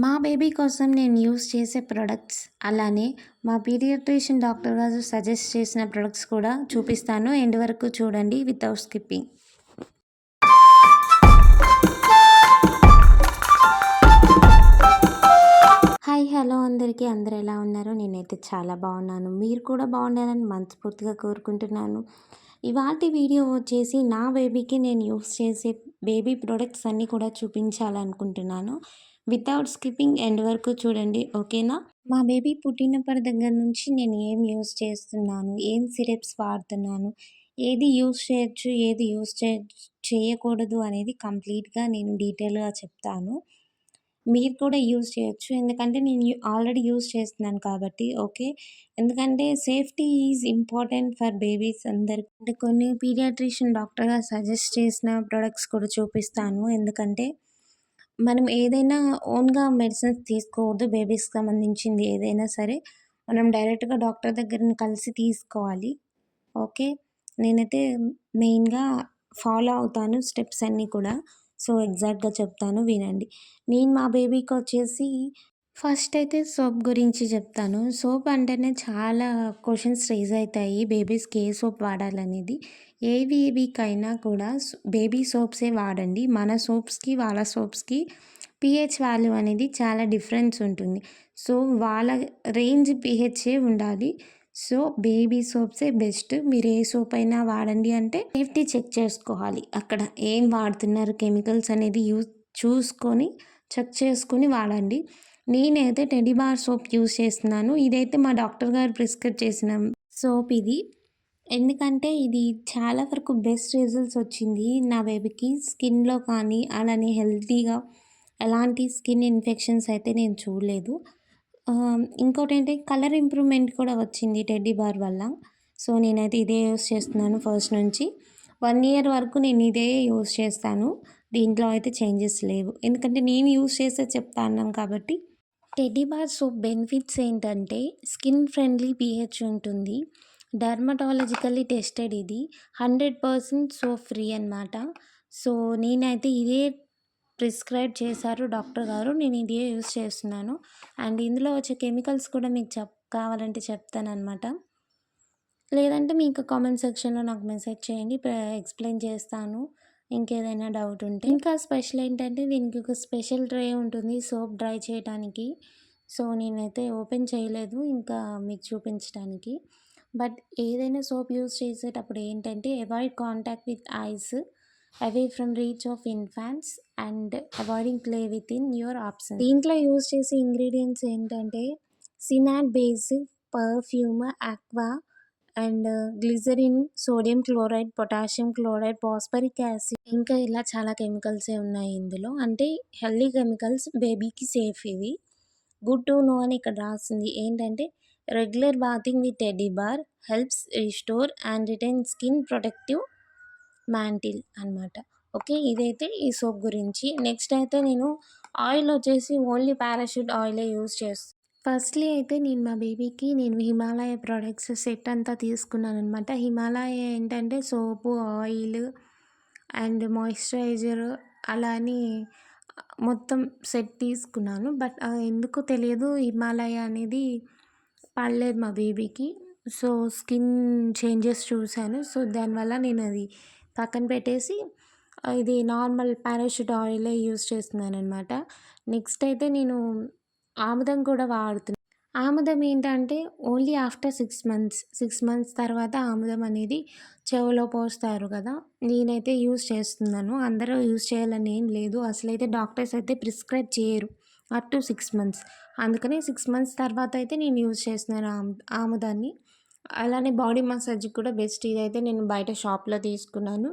మా బేబీ కోసం నేను యూస్ చేసే ప్రొడక్ట్స్ అలానే మా పీడియాట్రిషియన్ డాక్టర్ గారు సజెస్ట్ చేసిన ప్రొడక్ట్స్ కూడా చూపిస్తాను. ఎండ్ వరకు చూడండి వితౌట్ స్కిప్పింగ్. హాయ్ హలో అందరికీ. అందరు ఎలా ఉన్నారు? నేనైతే చాలా బాగున్నాను. మీరు కూడా బాగుండాలని మనస్ఫూర్తిగా కోరుకుంటున్నాను. ఇవాటి వీడియో వచ్చేసి నా బేబీకి నేను యూస్ చేసే బేబీ ప్రొడక్ట్స్ అన్నీ కూడా చూపించాలనుకుంటున్నాను. వితౌట్ స్కిప్పింగ్ ఎండ్ వరకు చూడండి ఓకేనా? మా బేబీ పుట్టినప్పటి దగ్గర నుంచి నేను ఏం యూస్ చేస్తున్నాను ఏం సిరప్స్ వాడుతున్నాను ఏది యూస్ చేయొచ్చు ఏది యూస్ చే చేయకూడదు అనేది కంప్లీట్గా నేను డీటెయిల్గా చెప్తాను. మీరు కూడా యూజ్ చేయొచ్చు ఎందుకంటే నేను ఆల్రెడీ యూస్ చేస్తున్నాను కాబట్టి ఓకే? ఎందుకంటే safety is important for babies అందరికి. అంటే కొన్ని పీడియాట్రిషియన్ డాక్టర్గా సజెస్ట్ చేసిన ప్రొడక్ట్స్ కూడా చూపిస్తాను ఎందుకంటే మనం ఏదైనా ఓన్గా మెడిసిన్స్ తీసుకోవద్దు బేబీస్కి సంబంధించింది ఏదైనా సరే మనం డైరెక్ట్గా డాక్టర్ దగ్గరని కలిసి తీసుకోవాలి. ఓకే? నేనైతే మెయిన్గా ఫాలో అవుతాను స్టెప్స్ అన్నీ కూడా. సో ఎగ్జాక్ట్గా చెప్తాను వినండి. నేను మా బేబీకి వచ్చేసి ఫస్ట్ అయితే సోప్ గురించి చెప్తాను. సోప్ అంటేనే చాలా క్వశ్చన్స్ రేజ్ అవుతాయి. బేబీస్కి ఏ సోప్ వాడాలనేది. ఏవికైనా కూడా బేబీ సోప్సే వాడండి. మన సోప్స్కి వాళ్ళ సోప్స్కి పిహెచ్ వాల్యూ అనేది చాలా డిఫరెన్స్ ఉంటుంది. సో వాళ్ళ రేంజ్ పిహెచ్ఏ ఉండాలి. సో బేబీ సోప్సే బెస్ట్. మీరు ఏ సోప్ అయినా వాడండి అంటే సేఫ్టీ చెక్ చేసుకోవాలి. అక్కడ ఏం వాడుతున్నారు కెమికల్స్ అనేది యూజ్ చూసుకొని చెక్ చేసుకొని వాడండి. నేనైతే టెడీ బార్ సోప్ యూస్ చేస్తున్నాను. ఇదైతే మా డాక్టర్ గారు ప్రిస్క్రైబ్ చేసిన సోప్ ఇది. ఎందుకంటే ఇది చాలా వరకు బెస్ట్ రిజల్ట్స్ వచ్చింది. నా బేబీకి స్కిన్లో కానీ అలానే హెల్తీగా ఎలాంటి స్కిన్ ఇన్ఫెక్షన్స్ అయితే నేను చూడలేదు. ఇంకోటి ఏంటి కలర్ ఇంప్రూవ్మెంట్ కూడా వచ్చింది టెడ్డీ బార్ వల్ల. సో నేనైతే ఇదే యూస్ చేస్తున్నాను ఫస్ట్ నుంచి. వన్ ఇయర్ వరకు నేను ఇదే యూస్ చేస్తాను. దీంట్లో అయితే చేంజెస్ లేవు. ఎందుకంటే నేను యూస్ చేసే చెప్తా కాబట్టి టెడ్డీ బార్ సోప్ బెనిఫిట్స్ ఏంటంటే స్కిన్ ఫ్రెండ్లీ పీహెచ్ ఉంటుంది. డర్మటాలజికల్లీ టెస్టెడ్ ఇది. హండ్రెడ్ పర్సెంట్ సోప్ ఫ్రీ అనమాట సో నేనైతే ఇదే ప్రిస్క్రైబ్ చేశారు డాక్టర్ గారు. నేను ఇదే యూస్ చేస్తున్నాను. అండ్ ఇందులో వచ్చే కెమికల్స్ కూడా మీకు చెప్ కావాలంటే చెప్తాను అనమాట లేదంటే మీకు కామెంట్ సెక్షన్లో నాకు మెసేజ్ చేయండి. ఎక్స్ప్లెయిన్ చేస్తాను. ఇంకేదైనా డౌట్ ఉంటే. ఇంకా స్పెషల్ ఏంటంటే దీనికి ఒక స్పెషల్ ట్రే ఉంటుంది. సోప్ డ్రై చేయడానికి సో నేనైతే ఓపెన్ చేయలేదు. ఇంకా మీకు చూపించడానికి బట్ ఏదైనా సోప్ యూస్ చేసేటప్పుడు ఏంటంటే avoid contact with eyes away from reach of infants and avoiding play with in your option దీంట్లో యూజ్ చేసే ఇంగ్రీడియంట్స్ ఏంటంటే syndet base perfume aqua and glycerin sodium chloride potassium chloride phosphoric acid ఇంకా ఇలా చాలా కెమికల్సే ఉన్నాయి ఇందులో. అంటే హెల్దీ కెమికల్స్ బేబీకి సేఫ్ ఇవి. గుడ్ టు నో అని ఇక్కడ రాసింది. ఏంటంటే regular bathing with teddy bar helps restore and retain skin protective mantle అనమాట ఓకే ఇదైతే ఈ సోప్ గురించి. నెక్స్ట్ అయితే నేను ఆయిల్ వచ్చేసి ఓన్లీ పారాషూట్ ఆయిలే యూస్ చేస్తాను ఫస్ట్లీ అయితే నేను మా బేబీకి నేను హిమాలయ ప్రోడక్ట్స్ సెట్ అంతా తీసుకున్నాను అనమాట హిమాలయ ఏంటంటే సోపు ఆయిల్ అండ్ మాయిశ్చరైజర్ అలా అని మొత్తం సెట్ తీసుకున్నాను. బట్ ఎందుకో తెలియదు హిమాలయ అనేది పడలేదు మా బేబీకి. సో స్కిన్ చేంజెస్ చూశాను. సో దానివల్ల నేను అది పక్కన పెట్టేసి ఇది నార్మల్ పారాషూట్ ఆయిలే యూస్ చేస్తున్నాను అనమాట నెక్స్ట్ అయితే నేను ఆముదం కూడా వాడుతుంది ఆముదం ఏంటంటే only after six months six months తర్వాత ఆముదం అనేది చెవులో పోస్తారు కదా. నేనైతే యూస్ చేస్తున్నాను. అందరూ యూస్ చేయాలని ఏం లేదు. అసలైతే డాక్టర్స్ అయితే ప్రిస్క్రైబ్ చేయరు అప్ టు సిక్స్ మంత్స్. అందుకనే సిక్స్ మంత్స్ తర్వాత అయితే నేను యూజ్ చేస్తున్నాను ఆముదాన్ని. అలానే బాడీ మసాజ్కి కూడా బెస్ట్. ఇదైతే నేను బయట షాప్లో తీసుకున్నాను.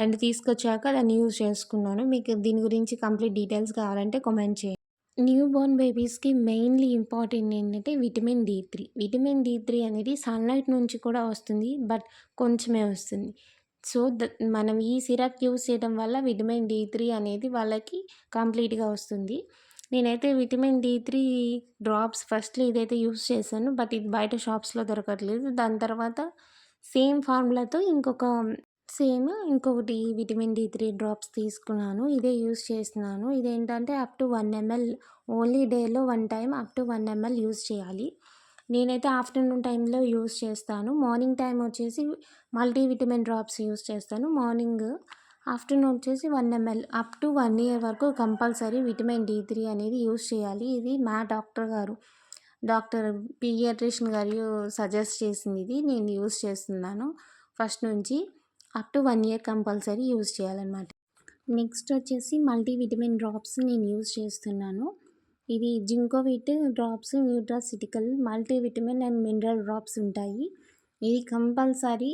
అండ్ తీసుకొచ్చాక దాన్ని యూజ్ చేసుకున్నాను. మీకు దీని గురించి కంప్లీట్ డీటెయిల్స్ కావాలంటే కామెంట్ చేయండి. న్యూ బోర్న్ బేబీస్కి మెయిన్లీ ఇంపార్టెంట్ ఏంటంటే vitamin D three vitamin D three అనేది సన్లైట్ నుంచి కూడా వస్తుంది బట్ కొంచెమే వస్తుంది. సో ద మనం ఈ సిరప్ యూస్ చేయడం వల్ల విటమిన్ డి త్రీ అనేది వాళ్ళకి కంప్లీట్గా వస్తుంది. నేనైతే vitamin D three drops first ఇదైతే యూస్ చేశాను బట్ ఇది బయట షాప్స్లో దొరకట్లేదు. దాని తర్వాత సేమ్ ఫార్ములాతో ఇంకొక సేమ్ ఇంకొకటి విటమిన్ డి త్రీ డ్రాప్స్ తీసుకున్నాను. ఇదే యూస్ చేస్తున్నాను. ఇదేంటంటే up to one ML only డేలో one time up to one ML use చేయాలి. నేనైతే ఆఫ్టర్నూన్ టైంలో యూస్ చేస్తాను. మార్నింగ్ టైం వచ్చేసి మల్టీవిటమిన్ డ్రాప్స్ యూస్ చేస్తాను. మార్నింగ్ ఆఫ్టర్నూన్ వచ్చేసి one ML up to one year వరకు కంపల్సరీ విటమిన్ డి త్రీ అనేది యూస్ చేయాలి. ఇది మా డాక్టర్ గారు డాక్టర్ పీడియాట్రిషియన్ గారు సజెస్ట్ చేసింది. ఇది నేను యూస్ చేస్తున్నాను. ఫస్ట్ నుంచి up to one year compulsory use చేయాలన్నమాట. నెక్స్ట్ వచ్చేసి మల్టీవిటమిన్ డ్రాప్స్ నేను యూస్ చేస్తున్నాను. ఇది Zincovit drops nutraceutical multivitamin and mineral drops ఉంటాయి. ఇది compulsory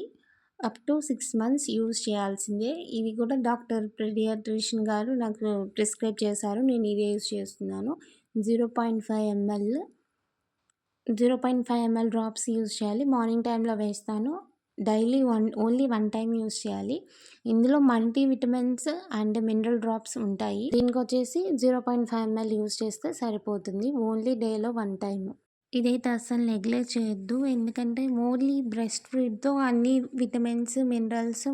up to six months use చేయాల్సిందే. ఇది కూడా డాక్టర్ పీడియాట్రిషియన్ గారు నాకు ప్రిస్క్రైబ్ చేశారు. నేను ఇది యూజ్ చేస్తున్నాను. Zero point five ML zero point five ML drops use చేయాలి. మార్నింగ్ టైంలో వేస్తాను. Daily one only one time use చేయాలి. ఇందులో multi vitamins and mineral drops ఉంటాయి. దీనికి వచ్చేసి zero point five ML use చేస్తే సరిపోతుంది. ఓన్లీ డేలో వన్ టైం ఇదైతే అస్సలు నెగ్లెక్ట్ చేయొద్దు. ఎందుకంటే ఓన్లీ బ్రెస్ట్ ఫీడ్తో అన్ని విటమిన్స్ మినరల్స్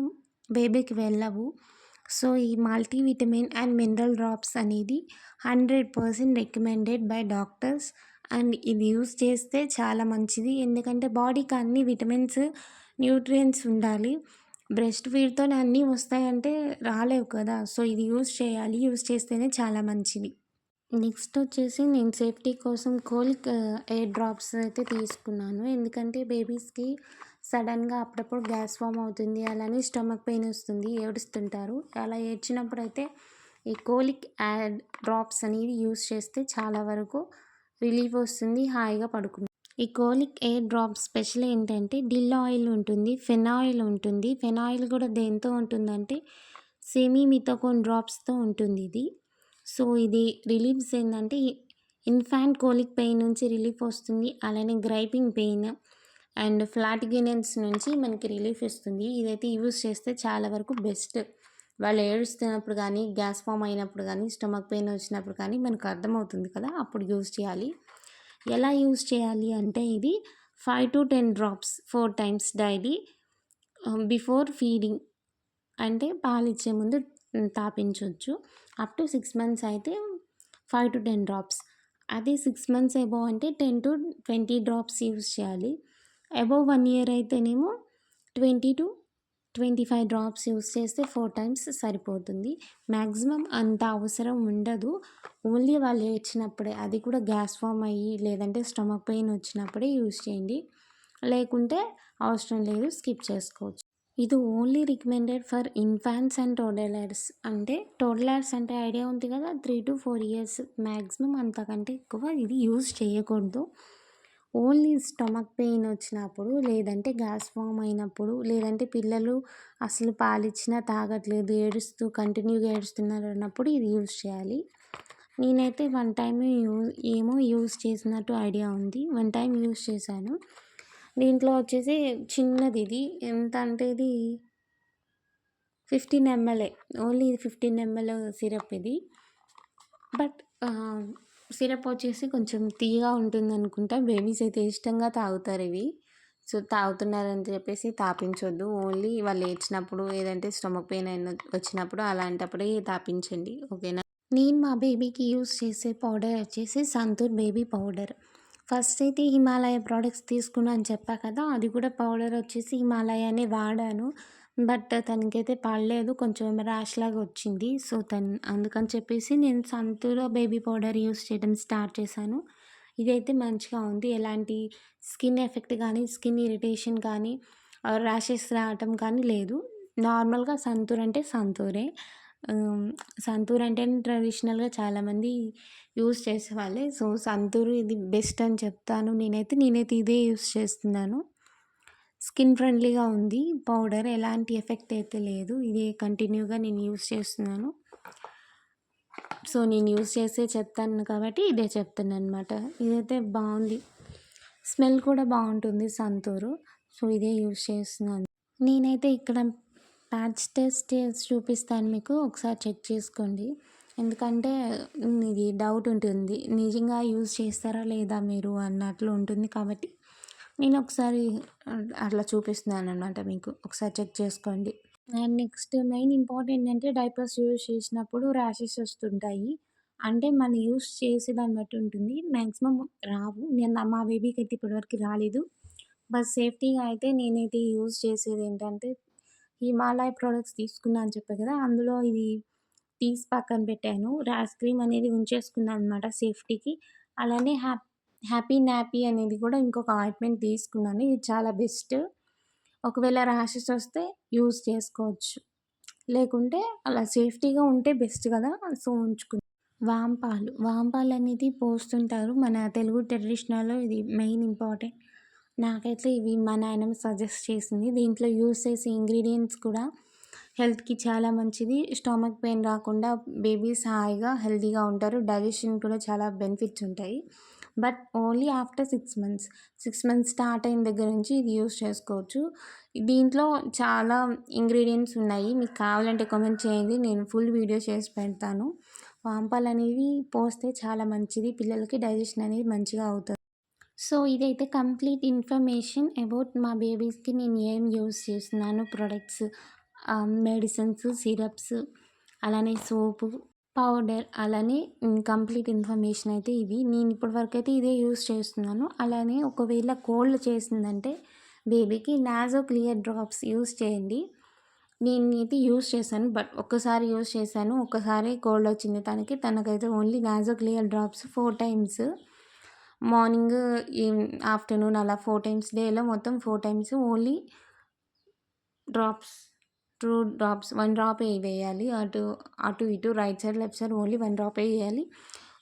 బేబీకి వెళ్ళవు. సో ఈ multi vitamin and mineral drops అనేది hundred percent recommended by doctors. And ఇది యూస్ చేస్తే చాలా మంచిది. ఎందుకంటే బాడీకి అన్ని విటమిన్స్ న్యూట్రియంట్స్ ఉండాలి. బ్రెస్ట్ ఫీడ్తో అన్నీ వస్తాయంటే రాలేవు కదా. సో ఇది యూస్ చేయాలి. యూస్ చేస్తేనే చాలా మంచిది. నెక్స్ట్ వచ్చేసి నేను సేఫ్టీ కోసం కోల్క్ ఎయిర్ డ్రాప్స్ అయితే తీసుకున్నాను. ఎందుకంటే బేబీస్కి సడన్గా అప్పుడప్పుడు గ్యాస్ ఫామ్ అవుతుంది. అలానే స్టమక్ పెయిన్ వస్తుంది. ఏడుస్తుంటారు. అలా ఏడ్చినప్పుడు అయితే ఈ కోలిక్ యాడ్ డ్రాప్స్ అనేది యూస్ చేస్తే చాలా వరకు రిలీఫ్ వస్తుంది. హాయిగా పడుకుంటుంది ఈ కోలిక్ ఎయిర్ డ్రాప్ స్పెషల్ ఏంటంటే డిల్ ఆయిల్ ఉంటుంది ఫెనాయిల్ ఉంటుంది. ఫెనాయిల్ కూడా దేంతో ఉంటుందంటే సెమీ మితోకోన్ డ్రాప్స్తో ఉంటుంది ఇది. సో ఇది రిలీఫ్స్ ఏంటంటే ఇన్ఫాంట్ కోలిక్ పెయిన్ నుంచి రిలీఫ్ వస్తుంది అలానే griping pain and flatulence నుంచి మనకి రిలీఫ్ ఇస్తుంది ఇదైతే యూస్ చేస్తే చాలా వరకు బెస్ట్. వాళ్ళు ఏడుస్తున్నప్పుడు కానీ గ్యాస్ ఫామ్ అయినప్పుడు కానీ స్టమక్ పెయిన్ వచ్చినప్పుడు కానీ మనకు అర్థమవుతుంది కదా అప్పుడు యూస్ చేయాలి. ఎలా యూస్ చేయాలి అంటే ఇది five to ten drops four times daily before feeding అంటే పాలు ఇచ్చే ముందు తాపించవచ్చు అప్ టు సిక్స్ మంత్స్ అయితే ఫైవ్ టు టెన్ డ్రాప్స్ అదే సిక్స్ మంత్స్ అబోవ్ అంటే ten to twenty drops use చేయాలి. అబోవ్ వన్ ఇయర్ అయితేనేమో twenty to twenty five drops use చేస్తే ఫోర్ టైమ్స్ సరిపోతుంది. మ్యాక్సిమం అంత అవసరం ఉండదు. ఓన్లీ వాళ్ళు వచ్చినప్పుడే అది కూడా గ్యాస్ ఫామ్ అయ్యి లేదంటే స్టమక్ పెయిన్ వచ్చినప్పుడే యూస్ చేయండి. లేకుంటే అవసరం లేదు స్కిప్ చేసుకోవచ్చు. ఇది only recommended for infants and toddlers. అంటే టోడలర్స్ అంటే ఐడియా ఉంది కదా three to four years maximum అంతకంటే ఎక్కువ ఇది యూజ్ చేయకూడదు. ఓన్లీ స్టమక్ పెయిన్ వచ్చినప్పుడు లేదంటే గ్యాస్ ఫామ్ అయినప్పుడు లేదంటే పిల్లలు అసలు పాలిచ్చినా తాగట్లేదు ఏడుస్తూ కంటిన్యూగా ఏడుస్తున్నారు అన్నప్పుడు ఇది యూస్ చేయాలి. నేనైతే వన్ టైం యూజ్ ఏమో యూస్ చేసినట్టు ఐడియా ఉంది. వన్ టైం యూస్ చేశాను. దీంట్లో వచ్చేసి చిన్నది ఇది. ఎంత అంటే ఇది ఫిఫ్టీన్ ఎంఎల్ఏ. ఓన్లీ ఇది ఫిఫ్టీన్ ఎంఎల్ సిరప్ ఇది. బట్ సిరప్ వచ్చేసి కొంచెం తీయగా ఉంటుంది అనుకుంటా బేబీస్ అయితే ఇష్టంగా తాగుతారు ఇవి. సో తాగుతున్నారని చెప్పేసి తాపించొద్దు. ఓన్లీ వాళ్ళు ఏడ్చినప్పుడు ఏదంటే స్టమక్ పెయిన్ అయిన వచ్చినప్పుడు అలాంటప్పుడే తాపించండి. ఓకేనా? నేను మా బేబీకి యూస్ చేసే పౌడర్ వచ్చేసి సంతూర్ బేబీ పౌడర్. ఫస్ట్ అయితే హిమాలయ ప్రోడక్ట్స్ తీసుకున్నా అని చెప్పా కదా అది కూడా పౌడర్ వచ్చేసి హిమాలయానే వాడాను. బట్ తనకైతే పడలేదు. కొంచెం ర్యాష్ లాగా వచ్చింది. సో తను అందుకని చెప్పేసి నేను సంతూర్ బేబీ పౌడర్ యూస్ చేయడం స్టార్ట్ చేశాను. ఇదైతే మంచిగా ఉంది. ఎలాంటి స్కిన్ ఎఫెక్ట్ కానీ స్కిన్ ఇరిటేషన్ కానీ ర్యాషెస్ రావటం కానీ లేదు. నార్మల్గా సంతూర్ అంటే సంతూరే. సంతూర్ అంటే ట్రెడిషనల్గా చాలామంది యూస్ చేసేవాళ్ళే. సో సంతూర్ ఇది బెస్ట్ అని చెప్తాను. నేనైతే నేనైతే ఇదే యూస్ చేస్తున్నాను. స్కిన్ ఫ్రెండ్లీగా ఉంది. పౌడర్ ఎలాంటి ఎఫెక్ట్ అయితే లేదు. ఇది కంటిన్యూగా నేను యూస్ చేస్తున్నాను. సో నేను యూస్ చేసే చెప్తాను కాబట్టి ఇదే చెప్తున్నాను అనమాట ఇదైతే బాగుంది. స్మెల్ కూడా బాగుంటుంది సంతూరు. సో ఇదే యూస్ చేస్తున్నాను. నేనైతే ఇక్కడ ప్యాచ్ టెస్ట్ చేసి చూపిస్తాను మీకు. ఒకసారి చెక్ చేసుకోండి. ఎందుకంటే ఇది డౌట్ ఉంటుంది. నిజంగా యూజ్ చేస్తారా లేదా మీరు అన్నట్లు ఉంటుంది కాబట్టి నేను ఒకసారి అట్లా చూపిస్తున్నాను అనమాట మీకు ఒకసారి చెక్ చేసుకోండి అండ్ నెక్స్ట్ మెయిన్ ఇంపార్టెంట్ ఏంటంటే డైపర్స్ యూజ్ చేసినప్పుడు ర్యాషెస్ వస్తుంటాయి. అంటే మనం యూజ్ చేసే దాన్ని బట్టి ఉంటుంది. మ్యాక్సిమం రావు. నేను మా బేబీకి అయితే ఇప్పటివరకు రాలేదు. బట్ సేఫ్టీగా అయితే నేనైతే యూజ్ చేసేదేంటంటే హిమాలయ ప్రొడక్ట్స్ తీసుకున్నా అని చెప్పే కదా! అందులో ఇది తీసి పక్కన పెట్టాను. ర్యాష్ క్రీమ్ అనేది ఉంచేసుకున్నాను అనమాట సేఫ్టీకి. అలానే హ్యాప్ హ్యాపీ న్యాపీ అనేది కూడా ఇంకొక ఆయింట్‌మెంట్ తీసుకున్నాను. ఇది చాలా బెస్ట్. ఒకవేళ ర్యాషెస్ వస్తే యూజ్ చేసుకోవచ్చు. లేకుంటే అలా సేఫ్టీగా ఉంటే బెస్ట్ కదా! సో, ఉంచుకున్నా. వాంపాలు. అనేది పోస్తుంటారు. మన తెలుగు ట్రెడిషనల్‌లో ఇది మెయిన్ ఇంపార్టెంట్. నాకైతే ఇవి మా నాయనమ్మ సజెస్ట్ చేసింది. దీంట్లో యూస్ చేసే ఇంగ్రీడియంట్స్ కూడా హెల్త్‌కి చాలా మంచిది. స్టమక్ పెయిన్ రాకుండా బేబీస్ హాయిగా, హెల్తీగా ఉంటారు. డైజెషన్ కూడా చాలా బెనిఫిట్స్ ఉంటాయి. But only after six months. Six months start అయిన దగ్గర నుంచి ఇది యూస్ చేసుకోవచ్చు. దీంట్లో చాలా ఇంగ్రీడియంట్స్ ఉన్నాయి. మీకు కావాలంటే కామెంట్ చేయండి. నేను ఫుల్ వీడియో చేసి పెడతాను. వాంపాలు అనేవి పోస్తే చాలా మంచిది. పిల్లలకి డైజెషన్ అనేది మంచిగా అవుతుంది సో, ఇదైతే కంప్లీట్ ఇన్ఫర్మేషన్ అబౌట్ మా బేబీస్‌కి నేను ఏం యూజ్ చేస్తున్నాను ప్రొడక్ట్స్ మెడిసిన్స్, సిరప్స్ అలానే సోపు, పౌడర్ అలానే కంప్లీట్ ఇన్ఫర్మేషన్ అయితే ఇవి నేను ఇప్పటి వరకు అయితే ఇదే యూస్ చేస్తున్నాను. అలానే ఒకవేళ కోల్డ్ చేసిందంటే బేబీకి నాజో క్లియర్ డ్రాప్స్ యూస్ చేయండి. నేనైతే యూస్ చేశాను. బట్ ఒక్కసారి యూజ్ చేశాను. ఒకసారి కోల్డ్ వచ్చింది తనకి. తనకైతే only Nasoclear drops four times morning, afternoon అలా ఫోర్ టైమ్స్ డేలో మొత్తం four times only drops. Two drops one డ్రాపే వేయాలి. అటు అటు ఇటు right side, left side only one డ్రాపే వేయాలి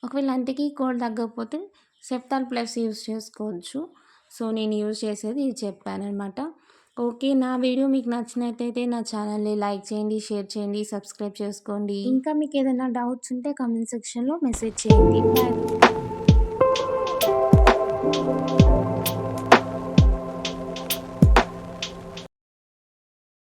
ఒకవేళ అంతకీ కోల్డ్ తగ్గకపోతే సెఫ్టాల్ ప్లస్ యూజ్ చేసుకోవచ్చు. సో, నేను యూజ్ చేసేది ఇది చెప్పానమాట ఓకే. నా వీడియో మీకు నచ్చినట్టయితే నా ఛానల్‌ని లైక్ చేయండి, షేర్ చేయండి, సబ్స్క్రైబ్ చేసుకోండి. ఇంకా మీకు ఏదైనా డౌట్స్ ఉంటే కమెంట్ సెక్షన్‌లో మెసేజ్ చేయండి. బాయ్.